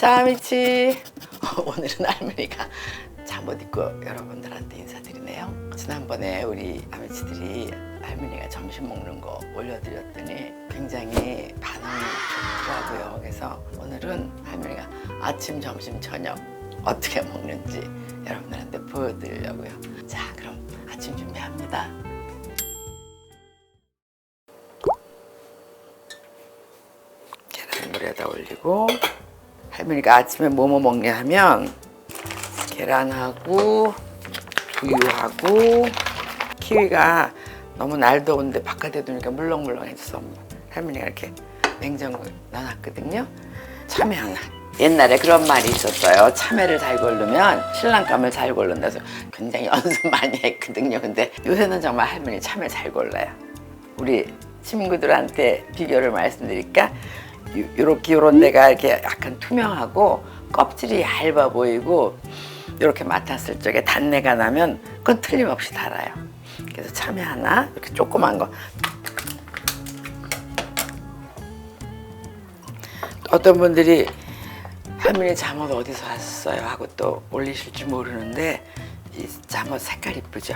자, 미치. 오늘은 할머니가 잠옷 입고 여러분들한테 인사드리네요. 지난번에 우리 아미치들이 할머니가 점심 먹는 거 올려드렸더니 굉장히 반응이 좋더라고요. 그래서 오늘은 할머니가 아침, 점심, 저녁 어떻게 먹는지 여러분들한테 보여드리려고요. 자, 그럼 아침 준비합니다. 계란 물에다 올리고 할머니가 아침에 뭐 뭐 먹냐 하면 계란하고 두유하고 키위가 너무 날 더운데 바깥에 두니까 물렁물렁해져서 할머니가 이렇게 냉장고에 넣어놨거든요. 참외 하나. 옛날에 그런 말이 있었어요. 참외를 잘 고르면 신랑감을 잘 고른다서 굉장히 연습 많이 했거든요. 근데 요새는 정말 할머니 참외 잘 골라요. 우리 친구들한테 비교를 말씀드릴까? 요- 요렇게 요런 데가 이렇게 약간 투명하고 껍질이 얇아 보이고 이렇게 맡았을 적에 단내가 나면 그건 틀림없이 달아요. 그래서 참외 하나 이렇게 조그만 거 어떤 분들이 할머니 잠옷 어디서 왔어요 하고 또 올리실지 모르는데 이 잠옷 색깔 이쁘죠?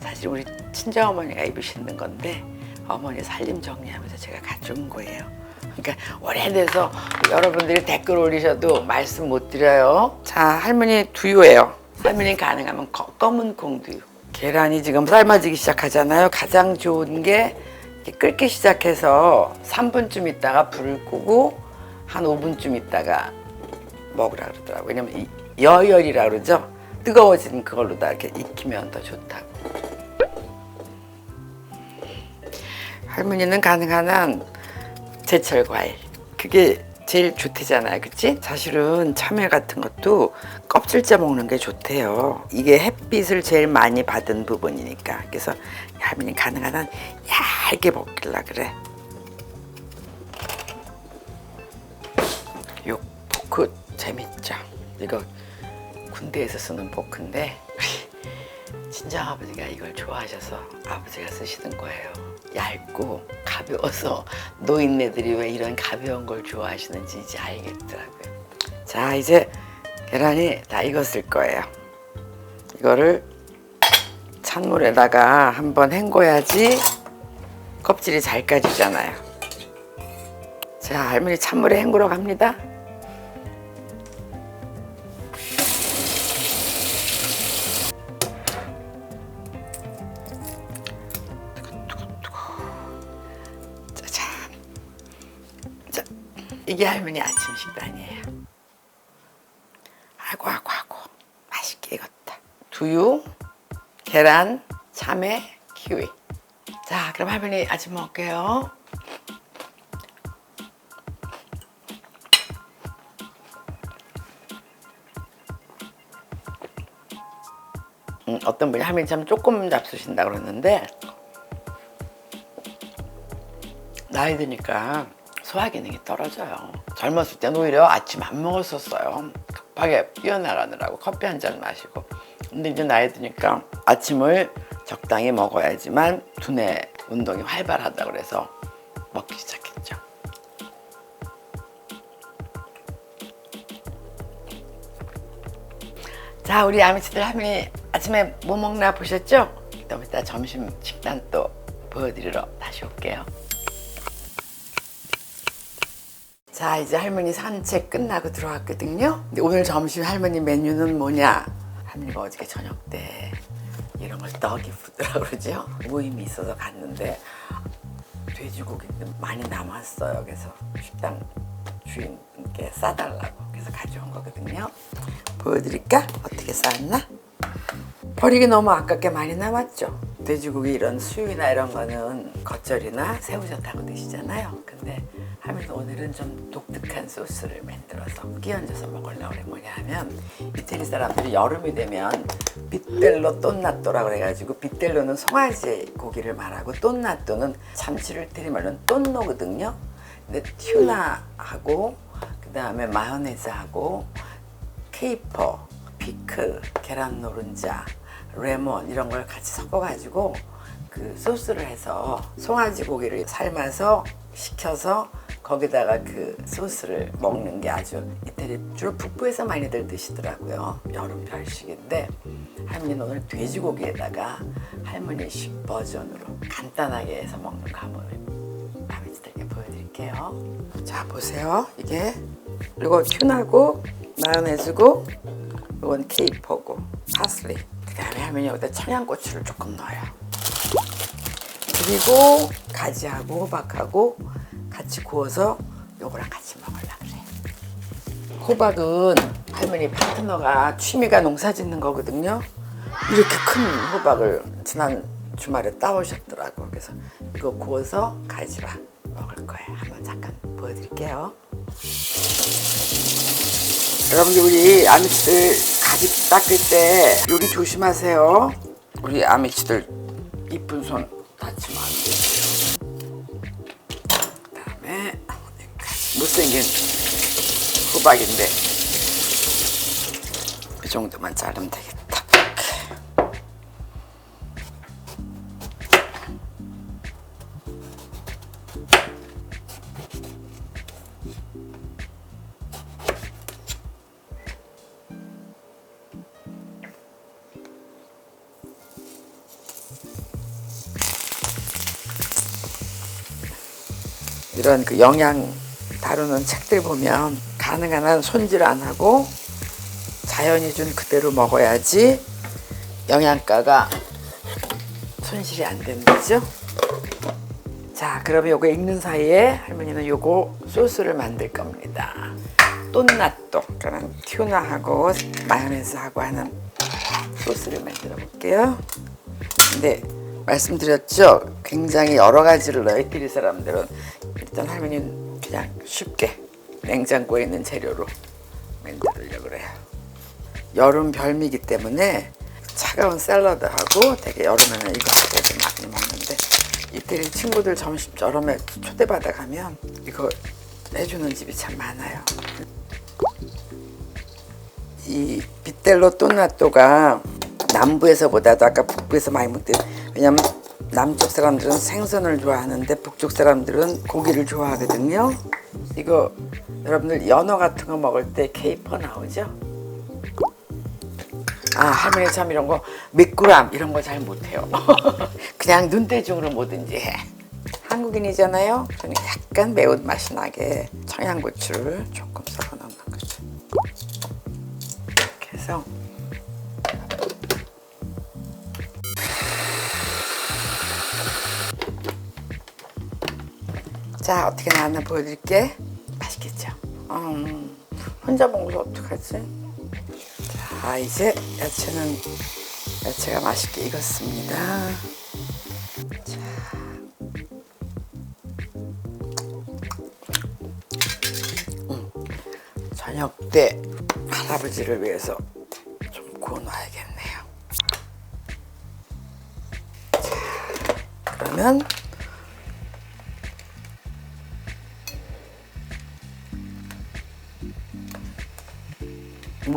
사실 우리 친정 어머니가 입으시는 건데 어머니 살림 정리하면서 제가 가져온 거예요. 그러니까 오래돼서 여러분들이 댓글 올리셔도 말씀 못 드려요. 자 할머니 두유예요. 할머니 가능하면 거- 검은 콩두유. 계란이 지금 삶아지기 시작하잖아요. 가장 좋은 게 끓기 시작해서 3분쯤 있다가 불을 끄고 한 5분쯤 있다가 먹으라 그러더라고요. 왜냐면 이 여열이라 그러죠. 뜨거워진 그걸로 다 이렇게 익히면 더 좋다고. 할머니는 가능한 한 제철 과일. 그게 제일 좋대잖아요. 그치? 사실은 참외 같은 것도 껍질째 먹는 게 좋대요. 이게 햇빛을 제일 많이 받은 부분이니까. 그래서 할머니 가능한 한 얇게 먹길라 그래. 요 포크 재밌죠? 이거 군대에서 쓰는 포크인데 친정 아버지가 이걸 좋아하셔서 아버지가 쓰시는 거예요. 얇고 가벼워서 노인네들이 왜 이런 가벼운 걸 좋아하시는지 이제 알겠더라고요. 자 이제 계란이 다 익었을 거예요. 이거를 찬물에다가 한번 헹궈야지 껍질이 잘 까지잖아요. 자 할머니 찬물에 헹구러 갑니다. 이게 할머니 아침 식단이에요. 아이고 아이고 아이고 맛있게 익었다. 두유, 계란, 참외, 키위. 자, 그럼 할머니 아침 먹을게요. 음, 어떤 분이 할머니 참 조금 잡수신다 그러는데 나이 드니까 소화 기능이 떨어져요. 젊었을 땐 오히려 아침 안 먹었었어요. 급하게 뛰어나가느라고 커피 한 잔 마시고. 근데 이제 나이 드니까 아침을 적당히 먹어야지만 두뇌 운동이 활발하다 그래서 먹기 시작했죠. 자, 우리 아미치들 할머니 아침에 뭐 먹나 보셨죠? 좀 이따 점심 식단 또 보여드리러 다시 올게요. 자, 이제 할머니 산책 끝나고 들어왔거든요. 근데 오늘 점심 할머니 메뉴는 뭐냐? 할머니가 어저께 저녁 때 이런 걸 떡이 푸드라고 그러죠? 모임이 있어서 갔는데 돼지고기 많이 남았어요. 그래서 식당 주인께 싸달라고 그래서 가져온 거거든요. 보여드릴까? 어떻게 쌌나? 버리기 너무 아깝게 많이 남았죠. 돼지고기 이런 수육이나 이런 거는 겉절이나 새우젓하고 드시잖아요. 근데 할머니 오늘은 좀 독특한 소스를 만들어서 끼얹어서 먹으려고 그래 뭐냐 하면 이태리 사람들이 여름이 되면 빗델로 똠나또라 그래가지고 빗델로는 송아지 고기를 말하고 똠나또는 참치를 들이말로는 똠노거든요. 근데 튜나하고 그 다음에 마요네즈하고 케이퍼, 피클, 계란 노른자, 레몬 이런 걸 같이 섞어가지고 그 소스를 해서 송아지 고기를 삶아서 식혀서 거기다가 그 소스를 먹는 게 아주 이태리 주로 북부에서 많이들 드시더라고요. 여름 별식인데 할머니는 오늘 돼지고기에다가 할머니식 버전으로 간단하게 해서 먹는 거 한번 아버지들께 보여드릴게요. 자 보세요. 이게 이거 튜나고 마요네즈고 이건 케이퍼고 파슬리 그다음에 할머니 여기다 청양고추를 조금 넣어요. 그리고 가지하고 호박하고 같이 구워서 요거랑 같이 먹으려 그래. 호박은 할머니 파트너가 취미가 농사 짓는 거거든요. 이렇게 큰 호박을 지난 주말에 따오셨더라고. 그래서 이거 구워서 가지랑 먹을 거예요. 한번 잠깐 보여드릴게요. 여러분들 우리 아미치들 가지 닦을 때 요리 조심하세요. 우리 아미치들 이쁜 손 다치면 안 돼요. 그다음에 못생긴 호박인데 이 정도만 자르면 되겠다. 이런 그 영양 다루는 책들 보면 가능한 한 손질 안 하고 자연이 준 그대로 먹어야지 영양가가 손실이 안 된다죠. 자, 그러면 요거 익는 사이에 할머니는 요거 소스를 만들 겁니다. 또나또 그런 튜나하고 마요네즈하고 하는 소스를 만들어 볼게요. 근데 말씀드렸죠. 굉장히 여러 가지를 넣어 이태리 사람들은 일단 할머니는 그냥 쉽게 냉장고에 있는 재료로 만들려고 그래요. 여름 별미기 때문에 차가운 샐러드하고 되게 여름에는 이거 하고 좀 많이 먹는데 이태리 친구들 점심 저렴에 초대받아 가면 이거 해주는 집이 참 많아요. 이 비텔로 또나또가 남부에서보다도 아까 북부에서 많이 먹대. 왜냐면 남쪽 사람들은 생선을 좋아하는데 북쪽 사람들은 고기를 좋아하거든요. 이거 여러분들 연어 같은 거 먹을 때 케이퍼 나오죠? 아 할머니 참 이런 거 미꾸람 이런 거 잘 못해요. 그냥 눈대중으로 뭐든지 해. 한국인이잖아요. 저는 약간 매운 맛이 나게 청양고추를 조금 썰어 넣는 거죠. 이렇게 해서 자 어떻게 나왔나 보여드릴게 맛있겠죠? 음, 혼자 먹어서 어떡하지? 자 이제 야채는 야채가 맛있게 익었습니다 자. 음, 저녁 때 할아버지를 위해서 좀 구워놔야겠네요 자 그러면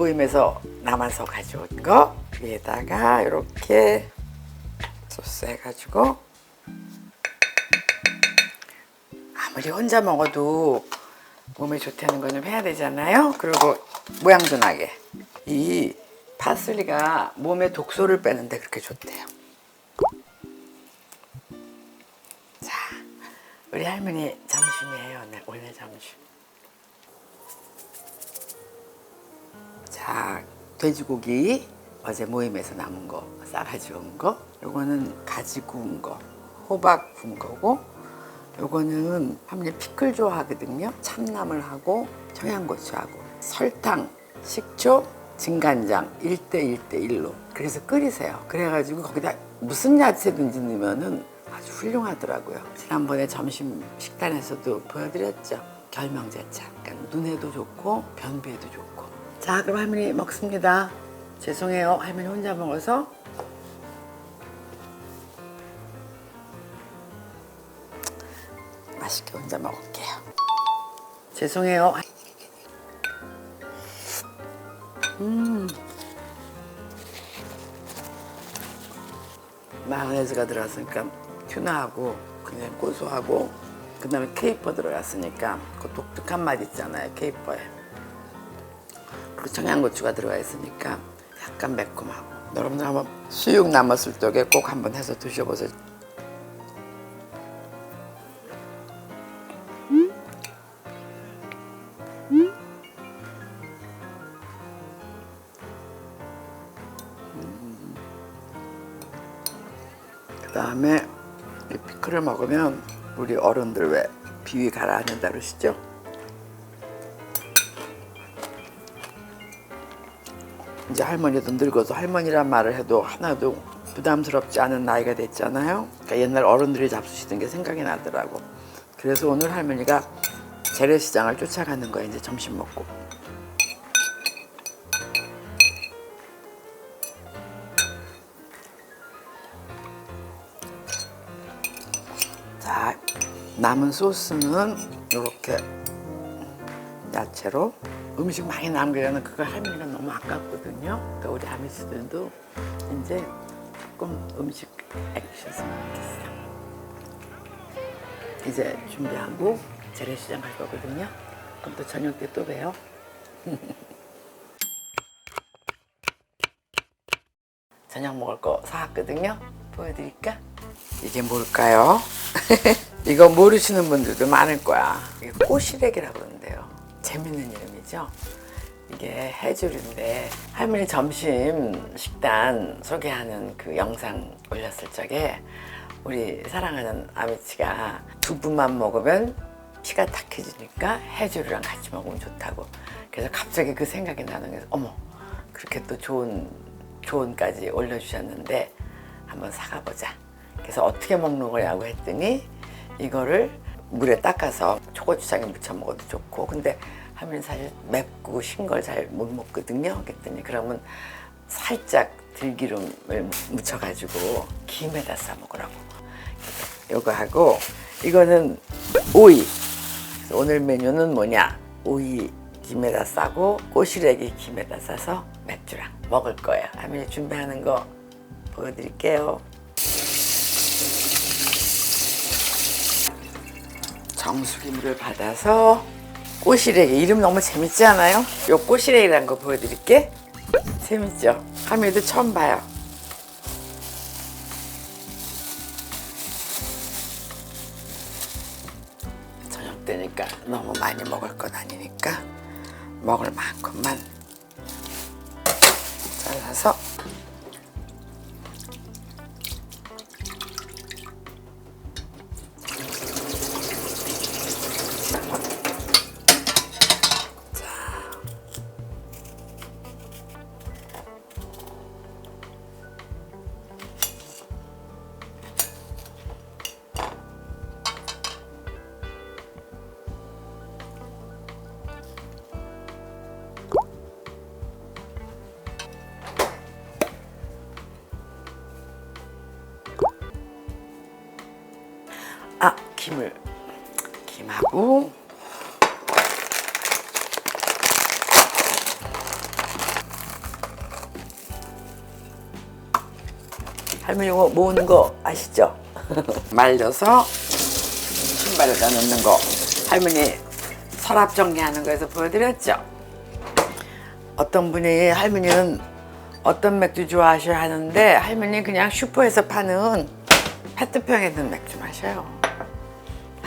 모임에서 남아서 가져온 거 위에다가 이렇게 소스 해가지고 아무리 혼자 먹어도 몸에 좋다는 건좀 해야 되잖아요. 그리고 모양도 나게 이 파슬리가 몸에 독소를 빼는데 그렇게 좋대요. 자, 우리 할머니 점심이에요. 오늘, 오늘 점심. 자, 돼지고기 어제 모임에서 남은 거 싸가지고 온 거. 요거는 가지 구운 거, 호박 구운 거고. 요거는 할머니 피클 좋아하거든요. 참나물 하고 청양고추하고 설탕, 식초, 진간장 1대 1대 1로 그래서 끓이세요. 그래가지고 거기다 무슨 야채든지 넣으면은 아주 훌륭하더라고요. 지난번에 점심 식단에서도 보여드렸죠. 결명자차. 그러니까 눈에도 좋고 변비에도 좋고. 자, 그럼 할머니 먹습니다. 죄송해요. 할머니 혼자 먹어서. 맛있게 혼자 먹을게요. 죄송해요. 음. 마요네즈가 들어갔으니까 튜나하고 그냥 고소하고 그 다음에 케이퍼 들어갔으니까 그 독특한 맛 있잖아요 케이퍼에. 그리고 청양고추가 들어가 있으니까 약간 매콤하고. 여러분들 한번 수육 남았을 적에 꼭 한번 해서 드셔보세요. 그 다음에 이 피클을 먹으면 우리 어른들 왜 비위 가라앉는다 그러시죠? 이제 할머니도 늙어서 할머니란 말을 해도 하나도 부담스럽지 않은 나이가 됐잖아요. 그러니까 옛날 어른들이 잡수시던 게 생각이 나더라고. 그래서 오늘 할머니가 재래시장을 쫓아가는 거야 이제 점심 먹고. 자, 남은 소스는 이렇게 야채로 음식 많이 남기려는 그거 할머니가 너무 아깝거든요. 그러니까 우리 아미스들도 이제 조금 음식 액션했으면 좋겠어. 이제 준비하고 재래시장 갈 거거든요. 그럼 또 저녁 때 또 봬요. 저녁 먹을 거 사왔거든요. 보여드릴까? 이게 뭘까요? 이거 모르시는 분들도 많을 거야. 이게 꼬시래기라고. 재밌는 이름이죠. 이게 해조류인데 할머니 점심 식단 소개하는 그 영상 올렸을 적에 우리 사랑하는 아미치가 두부만 먹으면 피가 탁해지니까 해조류랑 같이 먹으면 좋다고. 그래서 갑자기 그 생각이 나는 거예요. 어머 그렇게 또 좋은 조언까지 올려주셨는데 한번 사가보자. 그래서 어떻게 먹는 거냐고 했더니 이거를 물에 닦아서 초고추장에 묻혀 먹어도 좋고 근데 하면 사실 맵고 신 걸 잘 못 먹거든요. 그랬더니 그러면 살짝 들기름을 묻혀가지고 김에다 싸 먹으라고. 이거 하고 이거는 오이. 오늘 메뉴는 뭐냐? 오이 김에다 싸고 꼬시래기 김에다 싸서 맥주랑 먹을 거예요. 하민이 준비하는 거 보여드릴게요. 정수기물을 받아서 꼬시래기 이름 너무 재밌지 않아요? 요 꼬시래기라는 거 보여드릴게. 재밌죠? 하민이도 처음 봐요. 저녁 때니까 너무 많이 먹을 건 아니니까 먹을 만큼만 잘라서 김을 김하고 할머니 이거 모으는 거 아시죠? 말려서 신발에다 넣는 거 할머니 서랍 정리하는 거에서 보여드렸죠? 어떤 분이 할머니는 어떤 맥주 좋아하셔 하는데 할머니 그냥 슈퍼에서 파는 페트병에 든 맥주 마셔요.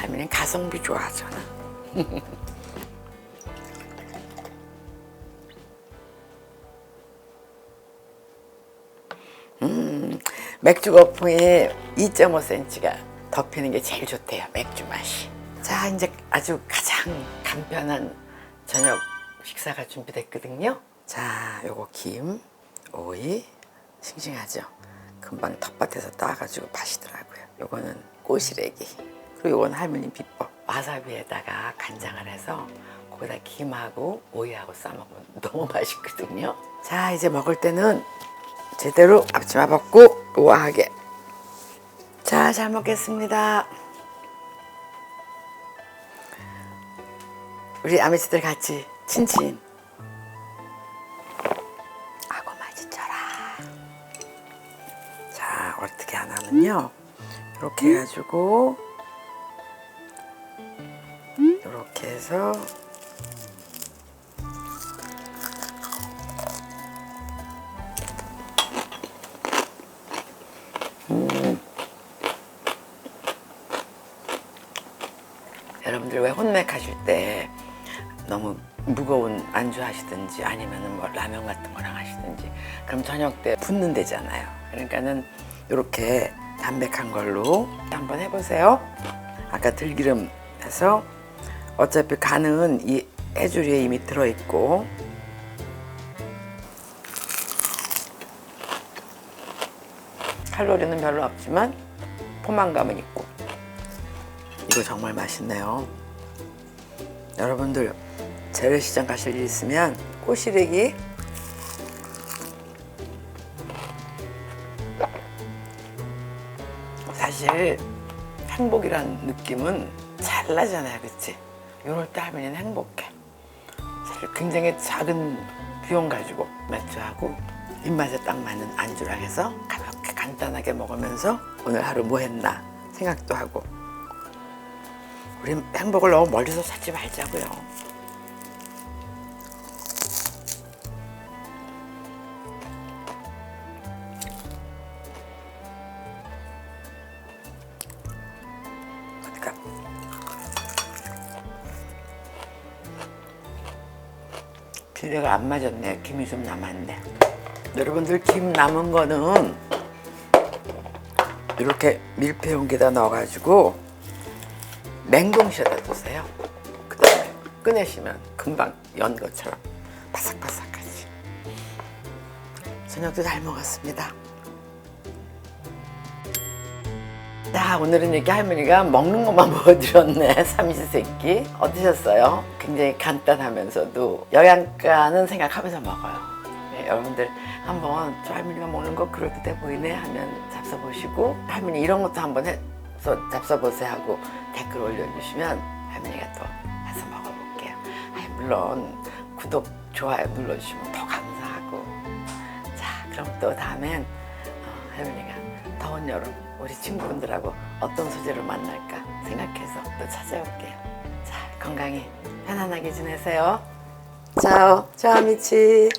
할머니는 가성비 좋아하잖아. 음, 맥주 거품이 2.5cm가 덮이는 게 제일 좋대요. 맥주 맛이. 자, 이제 아주 가장 간편한 저녁 식사가 준비됐거든요. 자, 요거 김, 오이, 싱싱하죠? 금방 텃밭에서 따가지고 파시더라고요. 요거는 꼬시래기. 그리고 요건 할머니 비법. 와사비에다가 간장을 해서 거기다 김하고 오이하고 싸먹으면 너무 맛있거든요. 자, 이제 먹을 때는 제대로 앞치마 벗고 우아하게. 자, 잘 먹겠습니다. 우리 아미씨들 같이 친친. 아고 맛있져라. 자, 어떻게 하냐면요. 이렇게 해가지고 이렇게 해서 여러분들 왜 혼맥 하실 때 너무 무거운 안주 하시든지 아니면은 뭐 라면 같은 거랑 하시든지 그럼 저녁 때 붓는 데잖아요. 그러니까는 이렇게 담백한 걸로 한번 해보세요. 아까 들기름 해서 어차피 간은 이 해조류에 이미 들어있고 칼로리는 별로 없지만 포만감은 있고 이거 정말 맛있네요. 여러분들 재래시장 가실 일 있으면 꼬시래기 사실 행복이란 느낌은 잘 나잖아요, 그치? 이럴 때 하면 행복해. 사실 굉장히 작은 비용 가지고 맥주하고 입맛에 딱 맞는 안주랑 해서 가볍게 간단하게 먹으면서 오늘 하루 뭐 했나 생각도 하고 우리 행복을 너무 멀리서 찾지 말자고요. 비례가 안 맞았네. 김이 좀 남았네. 여러분들 김 남은 거는 이렇게 밀폐 용기에다 넣어가지고 냉동실에다 두세요. 그다음에 꺼내시면 금방 연 것처럼 바삭바삭하지. 저녁도 잘 먹었습니다. 자, 오늘은 이렇게 할머니가 먹는 것만 보여드렸네. 삼시세끼. 어떠셨어요? 굉장히 간단하면서도 영양가는 생각하면서 먹어요. 네, 여러분들 한번 저 할머니가 먹는 거 그럴듯해 보이네 하면 잡숴보시고 할머니 이런 것도 한번 해서 잡숴보세요 하고 댓글 올려주시면 할머니가 또 해서 먹어볼게요. 아니, 물론 구독, 좋아요 눌러주시면 더 감사하고 자, 그럼 또 다음엔 어, 할머니가 더운 여름 우리 친구분들하고 어떤 소재로 만날까 생각해서 또 찾아올게요. 자, 건강히 편안하게 지내세요. 짜오, 짜오 미치.